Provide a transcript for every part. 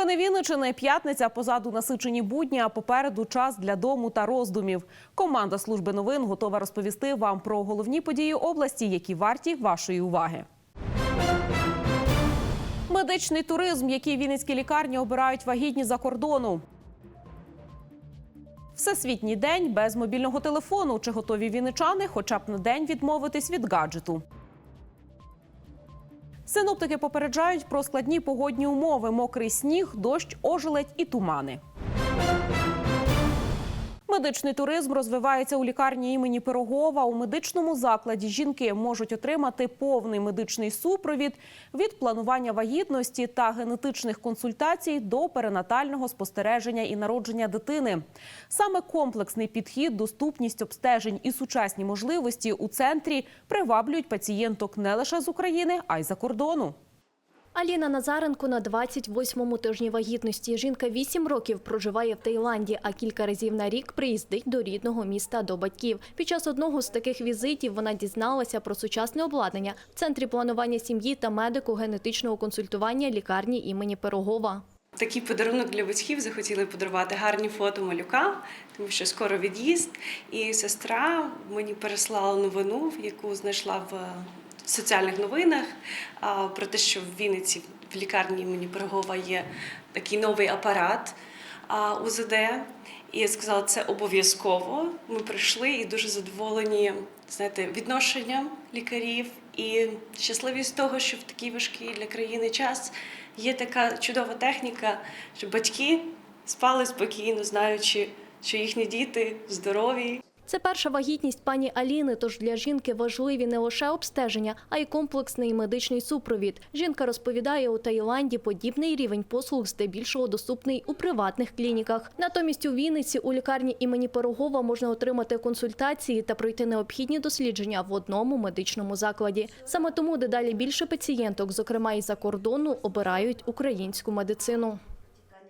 Новини Вінничини. П'ятниця позаду насичені будні, а попереду час для дому та роздумів. Команда служби новин готова розповісти вам про головні події області, які варті вашої уваги. Медичний туризм, який вінницькі лікарні обирають вагітні за кордону. Всесвітній день без мобільного телефону. Чи готові вінничани хоча б на день відмовитись від гаджету? Синоптики попереджають про складні погодні умови: мокрий сніг, дощ, ожеледь і тумани. Медичний туризм розвивається у лікарні імені Пирогова. У медичному закладі жінки можуть отримати повний медичний супровід від планування вагітності та генетичних консультацій до перинатального спостереження і народження дитини. Саме комплексний підхід, доступність обстежень і сучасні можливості у центрі приваблюють пацієнток не лише з України, а й за кордону. Аліна Назаренко на 28-му тижні вагітності. Жінка 8 років проживає в Таїланді, а кілька разів на рік приїздить до рідного міста до батьків. Під час одного з таких візитів вона дізналася про сучасне обладнання в центрі планування сім'ї та медико-генетичного консультування лікарні імені Пирогова. Такий подарунок для батьків захотіли подарувати гарні фото малюка, тому що скоро від'їзд. І сестра мені переслала новину, яку знайшла в соціальних новинах про те, що в Вінниці в лікарні імені Пирогова є такий новий апарат УЗД. І я сказала, це обов'язково. Ми прийшли і дуже задоволені знаєте, відношенням лікарів і щасливі з того, що в такий важкий для країни час є така чудова техніка, що батьки спали спокійно, знаючи, що їхні діти здорові. Це перша вагітність пані Аліни, тож для жінки важливі не лише обстеження, а й комплексний медичний супровід. Жінка розповідає, у Таїланді подібний рівень послуг здебільшого доступний у приватних клініках. Натомість у Вінниці у лікарні імені Пирогова можна отримати консультації та пройти необхідні дослідження в одному медичному закладі. Саме тому дедалі більше пацієнток, зокрема і за кордону, обирають українську медицину.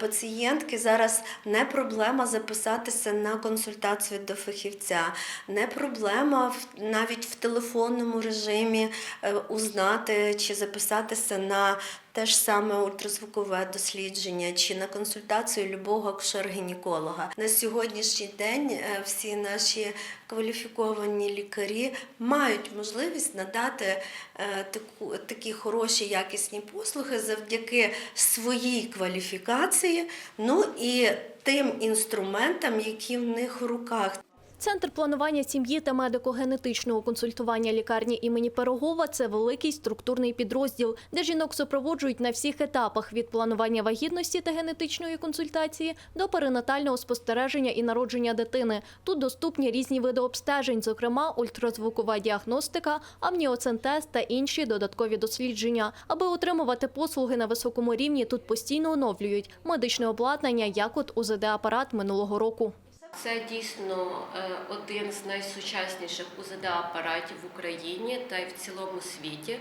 Пацієнтки зараз не проблема записатися на консультацію до фахівця, не проблема навіть в телефонному режимі е, узнати чи записатися на те ж саме ультразвукове дослідження чи на консультацію любого акушер-гінеколога. На сьогоднішній день е, всі наші кваліфіковані лікарі мають можливість надати е, таку, такі хороші якісні послуги завдяки своїй кваліфікації, ну і тим інструментам, які в них в руках. Центр планування сім'ї та медико-генетичного консультування лікарні імені Пирогова – це великий структурний підрозділ, де жінок супроводжують на всіх етапах від планування вагітності та генетичної консультації до перинатального спостереження і народження дитини. Тут доступні різні види обстежень, зокрема ультразвукова діагностика, амніоцентез та інші додаткові дослідження. Аби отримувати послуги на високому рівні, тут постійно оновлюють медичне обладнання, як от УЗД-апарат минулого року. Це дійсно е, один з найсучасніших УЗД-апаратів в Україні та й в цілому світі.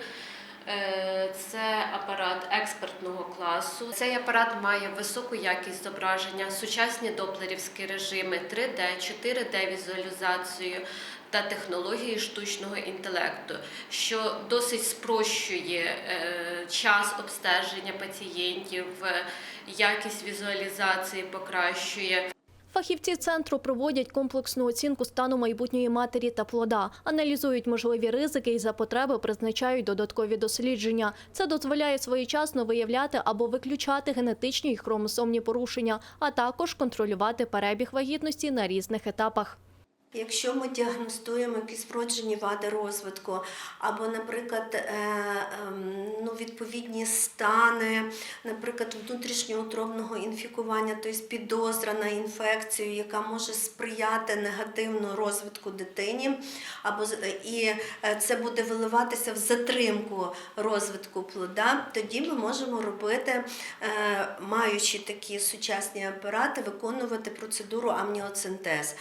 Е, Це апарат експертного класу. Цей апарат має високу якість зображення, сучасні доплерівські режими, 3D, 4D візуалізацію та технології штучного інтелекту, що досить спрощує е, час обстеження пацієнтів, якість візуалізації покращує. Фахівці центру проводять комплексну оцінку стану майбутньої матері та плода, аналізують можливі ризики і за потреби призначають додаткові дослідження. Це дозволяє своєчасно виявляти або виключати генетичні й хромосомні порушення, а також контролювати перебіг вагітності на різних етапах. Якщо ми діагностуємо якісь вроджені вади розвитку, або, наприклад, е, ем, ну, відповідні стани, наприклад, внутрішньоутробного інфікування, тобто підозра на інфекцію, яка може сприяти негативно розвитку дитині, або і е, це буде виливатися в затримку розвитку плода, тоді ми можемо робити, е, маючи такі сучасні апарати, виконувати процедуру амніоцентез.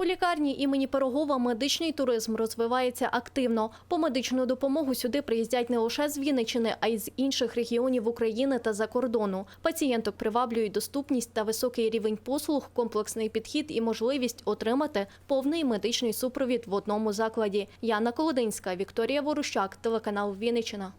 У лікарні імені Пирогова медичний туризм розвивається активно. По медичну допомогу сюди приїздять не лише з Вінниччини, а й з інших регіонів України та за кордону. Пацієнток приваблюють доступність та високий рівень послуг, комплексний підхід і можливість отримати повний медичний супровід в одному закладі. Яна Колодинська, Вікторія Ворущак, телеканал Вінниччина.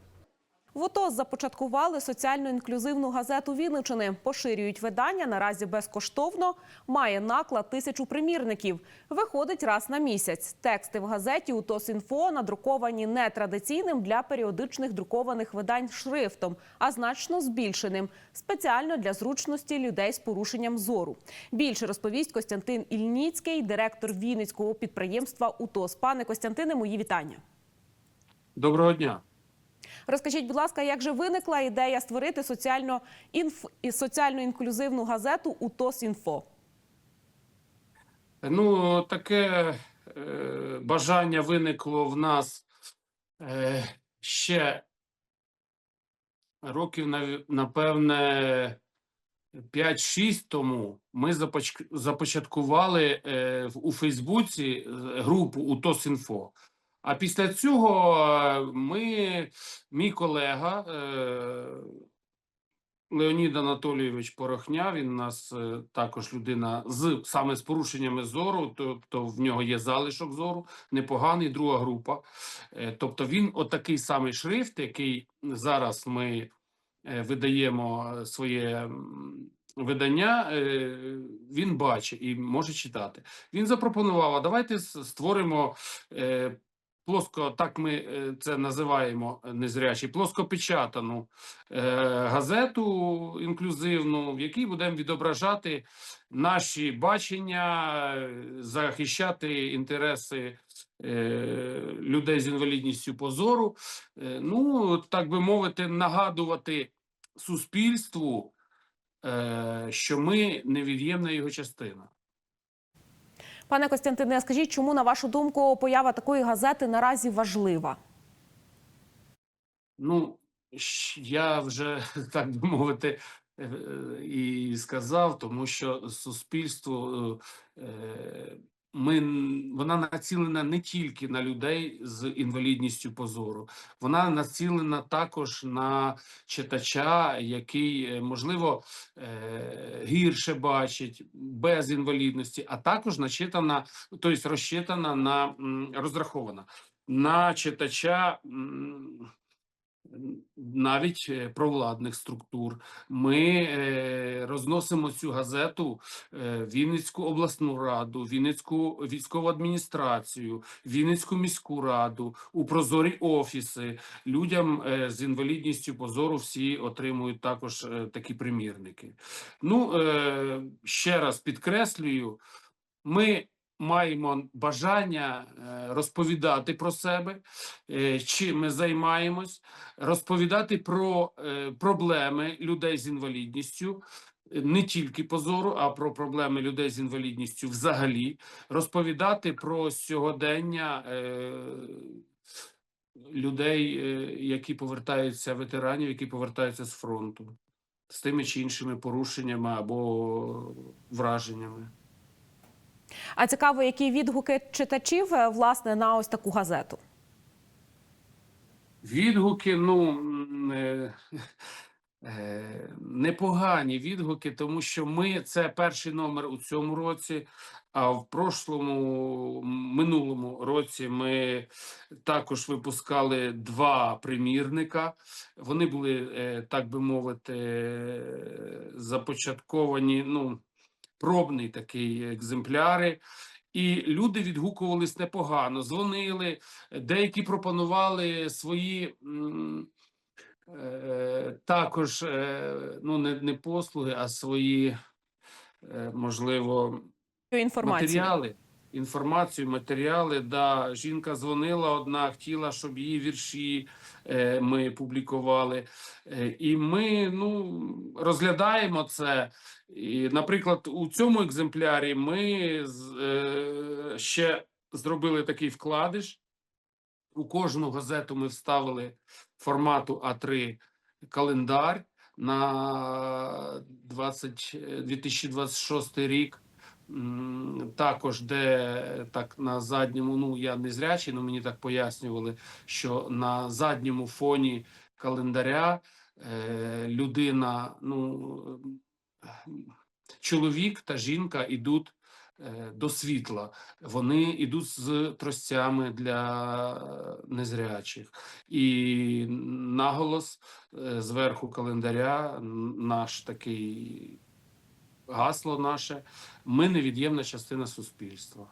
В ОТОС започаткували соціально-інклюзивну газету Вінничини. Поширюють видання наразі безкоштовно. Має наклад тисячу примірників. Виходить раз на місяць. Тексти в газеті УТОС Інфо надруковані не традиційним для періодичних друкованих видань шрифтом, а значно збільшеним спеціально для зручності людей з порушенням зору. Більше розповість Костянтин Ільніцький, директор Вінницького підприємства УТОС. Пане Костянтине, мої вітання. Доброго дня. Розкажіть, будь ласка, як же виникла ідея створити соціально інф... соціально інклюзивну газету УТОС Інфо? Ну, таке е, бажання виникло в нас е, ще років, напевне, 5-6 тому. Ми започ- започаткували е, у Фейсбуці е, групу УТОС-Інфо. А після цього мій колега е, Леонід Анатолійович Порохня, він у нас е, також людина з саме з порушеннями зору, тобто в нього є залишок зору, непоганий, друга група. Е, Тобто він отакий самий шрифт, який зараз ми видаємо своє видання, він бачить і може читати. Він запропонував: а давайте створимо. Плоско, так ми е, це називаємо е, незрячі, плоскопечатану е, газету інклюзивну, в якій будемо відображати наші бачення, захищати інтереси людей з інвалідністю позору. Ну, так би мовити, нагадувати суспільству, що ми невід'ємна його частина. Пане Костянтине, скажіть, чому на вашу думку поява такої газети наразі важлива? Ну, я вже так би мовити е, е, і сказав, тому що суспільство е, е, ми вона націлена не тільки на людей з інвалідністю позору, вона націлена також на читача, який е, можливо е, гірше бачить без інвалідності, а також начитана, тобто розчитана на розрахована на читача. Навіть е, провладних структур. Ми е, розносимо цю газету е, Вінницьку обласну раду, Вінницьку військову адміністрацію, Вінницьку міську раду, у прозорі офіси. Людям з інвалідністю позору всі отримують також такі примірники. Ну, ще раз підкреслюю, ми маємо бажання е, розповідати про себе, е, чим ми займаємось, розповідати про е, проблеми людей з інвалідністю. Не тільки позору, а про проблеми людей з інвалідністю взагалі, розповідати про сьогодення е, людей, які повертаються, ветеранів, які повертаються з фронту, з тими чи іншими порушеннями або враженнями. А цікаво, які відгуки читачів е, власне на ось таку газету? Відгуки, ну е, е, непогані відгуки, тому що ми це перший номер у цьому році. А в прошлому минулому році ми також випускали два примірника. Вони були, е, так би мовити, е, започатковані. Ну, пробний такий екземпляри. І люди відгукувались непогано, дзвонили, деякі пропонували свої е, також е, ну, не, не послуги, а свої, е, можливо, Інформацію. матеріали. Інформацію, матеріали. Да, жінка дзвонила одна, хотіла, щоб її вірші е, ми публікували. Е, і ми ну, розглядаємо це. І, наприклад, у цьому екземплярі ми е, ще зробили такий вкладиш. У кожну газету ми вставили формату А3 календар на 20, е, 2026 рік. Також, де так на задньому, ну я не зрячий, але мені так пояснювали, що на задньому фоні календаря е, людина, ну чоловік та жінка йдуть е, до світла. Вони йдуть з тростями для незрячих. І наголос е, зверху календаря наш такий гасло наше. Ми невід'ємна частина суспільства.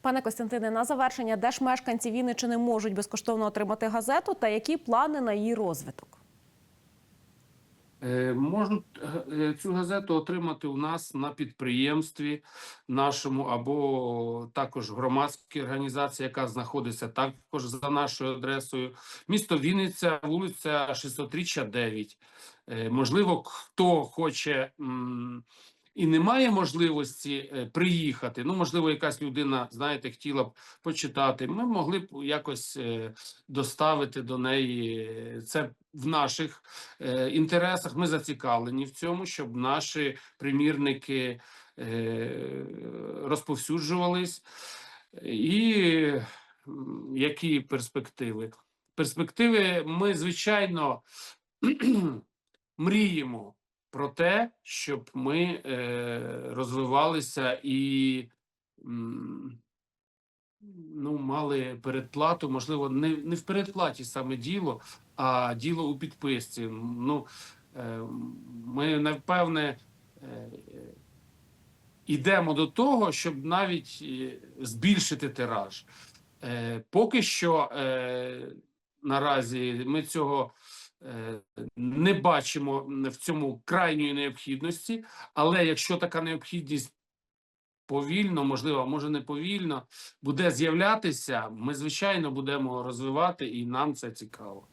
Пане Костянтине, на завершення, де ж мешканці Вінничини можуть безкоштовно отримати газету та які плани на її розвиток? Е, Можуть е, цю газету отримати у нас на підприємстві нашому або також громадській організації, яка знаходиться також за нашою адресою. Місто Вінниця, вулиця 600-річчя 9. Е, Можливо, хто хоче і не має можливості е, приїхати. Ну, можливо, якась людина, знаєте, хотіла б почитати. Ми могли б якось е, доставити до неї це в наших інтересах. Ми зацікавлені в цьому, щоб наші примірники розповсюджувались. І які перспективи? Перспективи ми, звичайно, мріємо про те, щоб ми е, розвивалися і ну, мали передплату, можливо, не, не в передплаті саме діло, а діло у підписці. Ну, е, ми, напевне, е, йдемо до того, щоб навіть збільшити тираж. Поки що наразі ми цього не бачимо в цьому крайньої необхідності, але якщо така необхідність повільно, можливо, може не повільно, буде з'являтися, ми звичайно будемо розвивати, і нам це цікаво.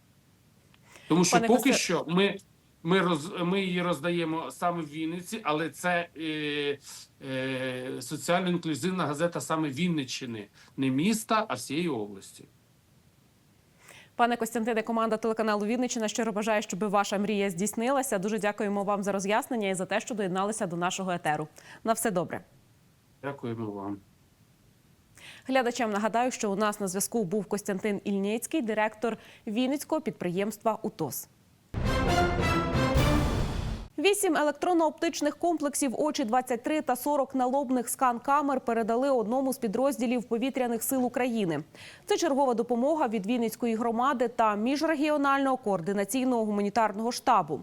Тому що Пане поки Костя- що ми, ми, роз, ми її роздаємо саме в Вінниці, але це е, е, соціально-інклюзивна газета саме Вінниччини, не міста, а всієї області. Пане Костянтине, команда телеканалу Вінниччина щиро бажає, щоб ваша мрія здійснилася. Дуже дякуємо вам за роз'яснення і за те, що доєдналися до нашого етеру. На все добре. Дякуємо вам. Глядачам нагадаю, що у нас на зв'язку був Костянтин Ільницький, директор Вінницького підприємства УТОС. Вісім електронно-оптичних комплексів очі 23 та 40 налобних скан-камер передали одному з підрозділів повітряних сил України. Це чергова допомога від Вінницької громади та міжрегіонального координаційного гуманітарного штабу.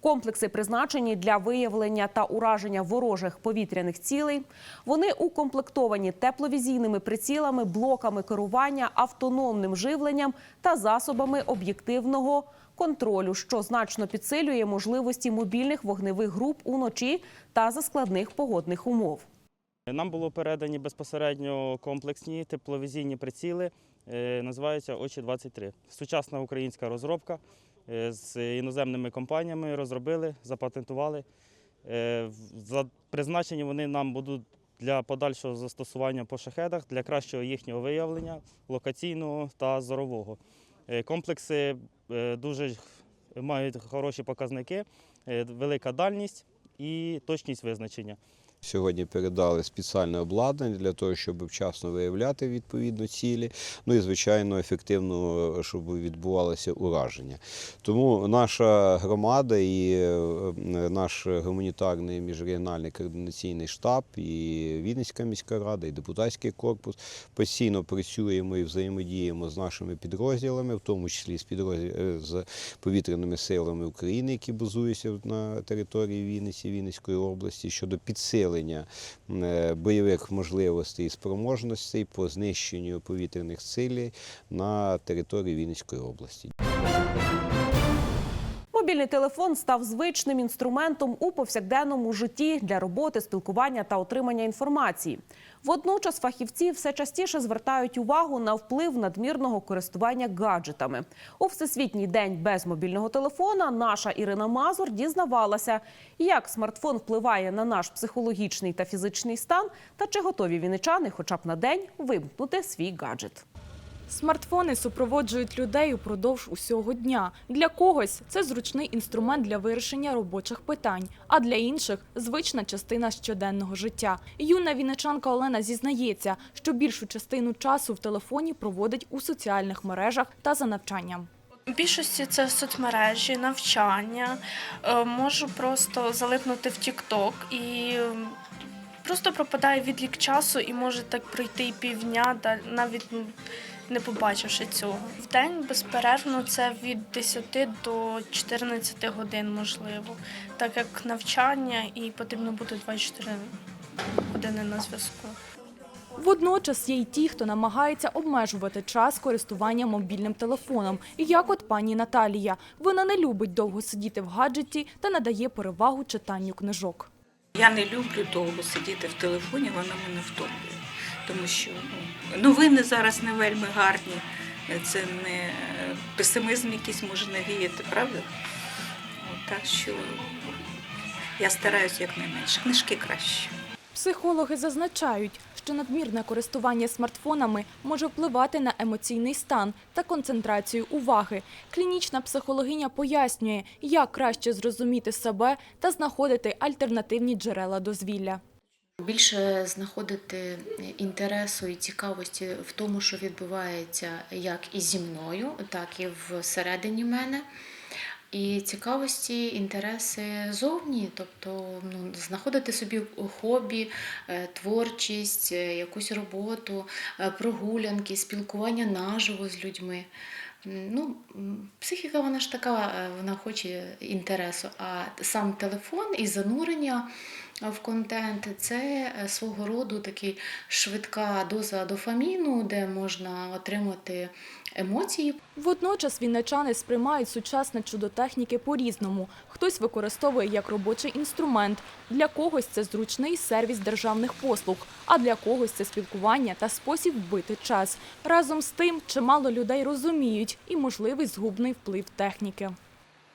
Комплекси призначені для виявлення та ураження ворожих повітряних цілей. Вони укомплектовані тепловізійними прицілами, блоками керування, автономним живленням та засобами об'єктивного контролю, що значно підсилює можливості мобільних вогневих груп уночі та за складних погодних умов. Нам було передані безпосередньо комплексні тепловізійні приціли, е, називаються очі 23 Сучасна українська розробка е, з іноземними компаніями розробили, запатентували. Е, За призначені вони нам будуть для подальшого застосування по шахедах, для кращого їхнього виявлення, локаційного та зорового. Е, Комплекси е, дуже мають хороші показники, е, велика дальність і точність визначення. Сьогодні передали спеціальне обладнання для того, щоб вчасно виявляти відповідно цілі, ну і звичайно ефективно, щоб відбувалося ураження. Тому наша громада і е, наш гуманітарний міжрегіональний координаційний штаб, і Вінницька міська рада, і депутатський корпус постійно працюємо і взаємодіємо з нашими підрозділами, в тому числі з підрозділ е, з повітряними силами України, які базуються на території Вінниці, Вінницької області, щодо підсилення е, бойових можливостей і спроможностей по знищенню повітряних цілей на території Вінницької області. Мобільний телефон став звичним інструментом у повсякденному житті для роботи, спілкування та отримання інформації. Водночас фахівці все частіше звертають увагу на вплив надмірного користування гаджетами. У всесвітній день без мобільного телефона наша Ірина Мазур дізнавалася, як смартфон впливає на наш психологічний та фізичний стан, та чи готові віничани хоча б на день вимкнути свій гаджет. Смартфони супроводжують людей упродовж усього дня. Для когось це зручний інструмент для вирішення робочих питань, а для інших звична частина щоденного життя. Юна вінничанка Олена зізнається, що більшу частину часу в телефоні проводить у соціальних мережах та за навчанням. В більшості це соцмережі, навчання. Е, Можу просто залипнути в TikTok і Просто пропадає відлік часу і може так пройти і півдня, навіть не побачивши цього. В день безперервно це від 10 до 14 годин можливо, так як навчання і потрібно бути 24 години на зв'язку. Водночас є й ті, хто намагається обмежувати час користування мобільним телефоном, як от пані Наталія. Вона не любить довго сидіти в гаджеті та надає перевагу читанню книжок. Я не люблю довго сидіти в телефоні, воно мене втомлює. Тому що ну, новини зараз не вельми гарні. Це не е, песимізм якийсь може навіяти, правда? Так що я стараюся якнайменше. Книжки краще. Психологи зазначають, що надмірне користування смартфонами може впливати на емоційний стан та концентрацію уваги. Клінічна психологиня пояснює, як краще зрозуміти себе та знаходити альтернативні джерела дозвілля. Більше знаходити інтересу і цікавості в тому, що відбувається як і зі мною, так і всередині мене. І цікавості, інтереси зовні, тобто ну, знаходити собі хобі, е, творчість, е, якусь роботу, е, прогулянки, спілкування наживо з людьми. Ну, психіка вона ж така, вона хоче інтересу, а сам телефон і занурення в контент це е, свого роду такий швидка доза дофаміну, де можна отримати емоції, Водночас вінничани сприймають сучасне чудо техніки по-різному. Хтось використовує як робочий інструмент, для когось це зручний сервіс державних послуг, а для когось це спілкування та спосіб вбити час. Разом з тим, чимало людей розуміють і можливий згубний вплив техніки.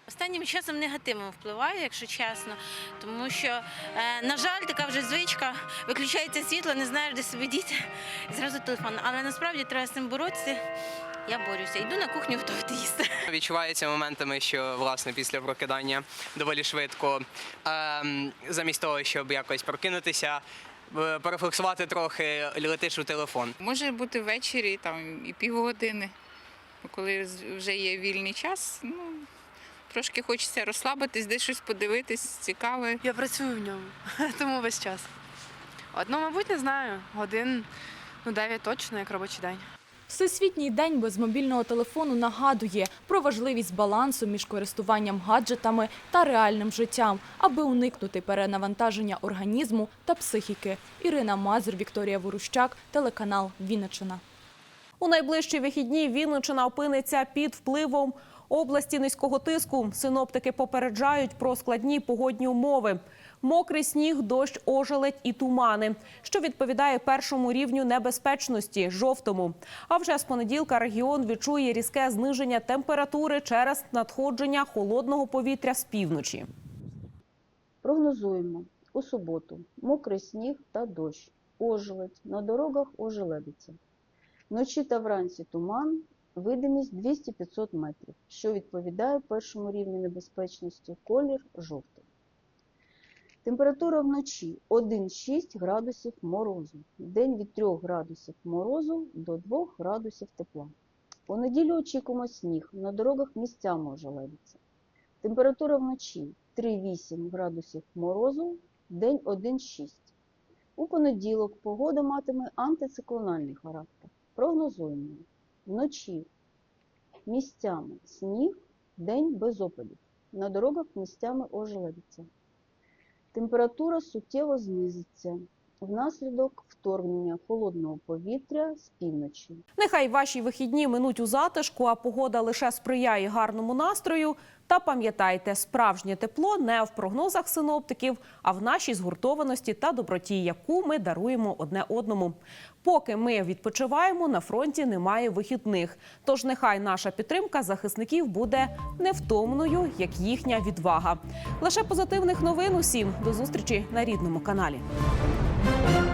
Останнім часом негативно впливає, якщо чесно, тому що, е, на жаль, така вже звичка, виключається світло, не знаєш, де себе діти, і зразу телефон. Але насправді треба з цим боротися. Я борюся, йду на кухню готувати їсти. Відчувається моментами, що власне після прокидання доволі швидко, ем, замість того, щоб якось прокинутися, е, порефлексувати трохи, летиш у телефон. Може бути ввечері там і півгодини, коли вже є вільний час. Ну, трошки хочеться розслабитись, десь щось подивитись, цікаве. Я працюю в ньому, тому весь час. Одну, мабуть, не знаю, годин ну 9 точно, як робочий день. Всесвітній день без мобільного телефону нагадує про важливість балансу між користуванням гаджетами та реальним життям, аби уникнути перенавантаження організму та психіки. Ірина Мазур, Вікторія Ворущак, телеканал Вінниччина. У найближчі вихідні Вінниччина опиниться під впливом області низького тиску. Синоптики попереджають про складні погодні умови. Мокрий сніг, дощ, ожеледь і тумани, що відповідає першому рівню небезпечності жовтому. А вже з понеділка регіон відчує різке зниження температури через надходження холодного повітря з півночі. Прогнозуємо у суботу мокрий сніг та дощ, ожеледь, на дорогах ожеледиться. Вночі та вранці туман, видимість 200-500 метрів, що відповідає першому рівню небезпечності, колір жовтий. Температура вночі 1-6 градусів морозу, день від 3 градусів морозу до 2 градусів тепла. У неділю очікуємо сніг, на дорогах місцями ожеледиться. Температура вночі 3-8 градусів морозу, день 1-6. У понеділок погода матиме антициклональний характер. Прогнозуємо. Вночі місцями сніг, день без опадів. На дорогах місцями ожеледиться. Температура суттєво знизиться внаслідок вторгнення холодного повітря з півночі. Нехай ваші вихідні минуть у затишку, а погода лише сприяє гарному настрою. Та пам'ятайте, справжнє тепло не в прогнозах синоптиків, а в нашій згуртованості та доброті, яку ми даруємо одне одному. Поки ми відпочиваємо, на фронті немає вихідних. Тож нехай наша підтримка захисників буде невтомною, як їхня відвага. Лише позитивних новин усім до зустрічі на рідному каналі. Thank you.